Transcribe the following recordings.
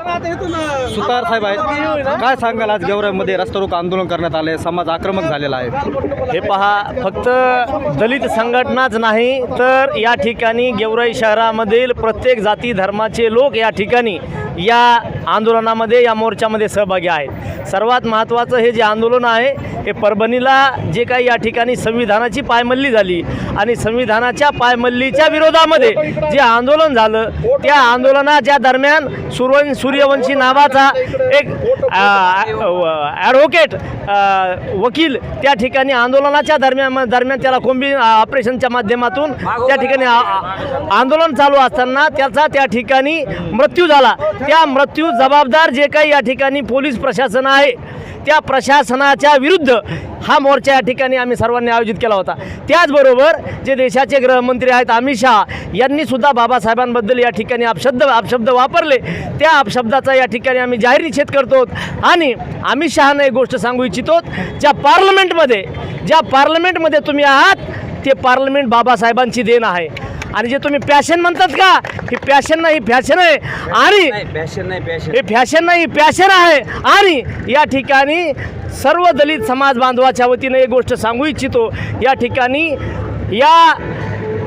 सुतार साहेब आहेत. काय सांगाल आज गेवरामध्ये रस्ता रोको आंदोलन करण्यात आले समाज आक्रमक झालेला आहे. हे पहा फक्त दलित संघटनाच नाही तर या ठिकाणी गेवराई शहरामधील प्रत्येक जाती धर्माचे लोक या ठिकाणी या आंदोलनामध्ये या मोर्चामध्ये सहभागी आहेत. सर्वात महत्त्वाचं हे जे आंदोलन आहे हे परभणीला जे काही या ठिकाणी संविधानाची पायमल्ली झाली आणि संविधानाच्या पायमल्लीच्या विरोधामध्ये जे आंदोलन झालं त्या आंदोलनाच्या दरम्यान सुरवन सूर्यवंशी नावाचा एक ॲडव्होकेट वकील त्या ठिकाणी आंदोलनाच्या दरम्यान दरम्यान त्याला कोंबी ऑपरेशनच्या माध्यमातून त्या ठिकाणी आ- आंदोलन चालू असताना त्याचा त्या ठिकाणी मृत्यू झाला. त्या मृत्यू जबाबदार जे काही या ठिकाणी पोलीस प्रशासन आहे त्या प्रशासनाच्या विरुद्ध हा मोर्चा या ठिकाणी आम्ही सर्वांनी आयोजित केला होता. त्याचबरोबर जे देशाचे गृहमंत्री आहेत अमित शहा यांनीसुद्धा बाबासाहेबांबद्दल या ठिकाणी अपशब्द अपशब्द वापरले. त्या अपशब्दाचा या ठिकाणी आम्ही जाहीर निषेध करतो आणि अमित शहानं एक गोष्ट सांगू इच्छितो ज्या पार्लमेंटमध्ये ज्या पार्लमेंटमध्ये तुम्ही आहात ते पार्लमेंट बाबासाहेबांची देण आहे. आणि जे तुम्ही पॅशन म्हणतात का ही पॅशन नाही फॅशन आहे. आणि पॅशन नाही पॅशन हे फॅशन नाही पॅशन आहे. आणि या ठिकाणी सर्व दलित समाज बांधवाच्या वतीनं एक गोष्ट सांगू इच्छितो. या ठिकाणी या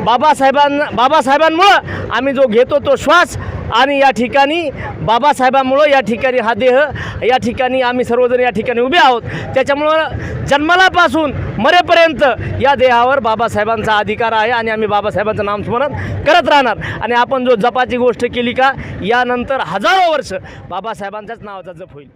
बाबासाहेबांना बाबासाहेबांमुळं आम्ही जो घेतो तो श्वास आणि या ठिकाणी बाबासाहेबांमुळं या ठिकाणी हा देह या ठिकाणी आम्ही सर्वजण या ठिकाणी उभे आहोत. त्याच्यामुळं जन्मलापासून मरेपर्यंत या देहावर बाबासाहेबांचा अधिकार आहे आणि आम्ही बाबासाहेबांचं नामस्मरण करत राहणार. आणि आपण जो जपाची गोष्ट केली का यानंतर हजारो वर्ष बाबासाहेबांच्याच नावाचा जप होईल.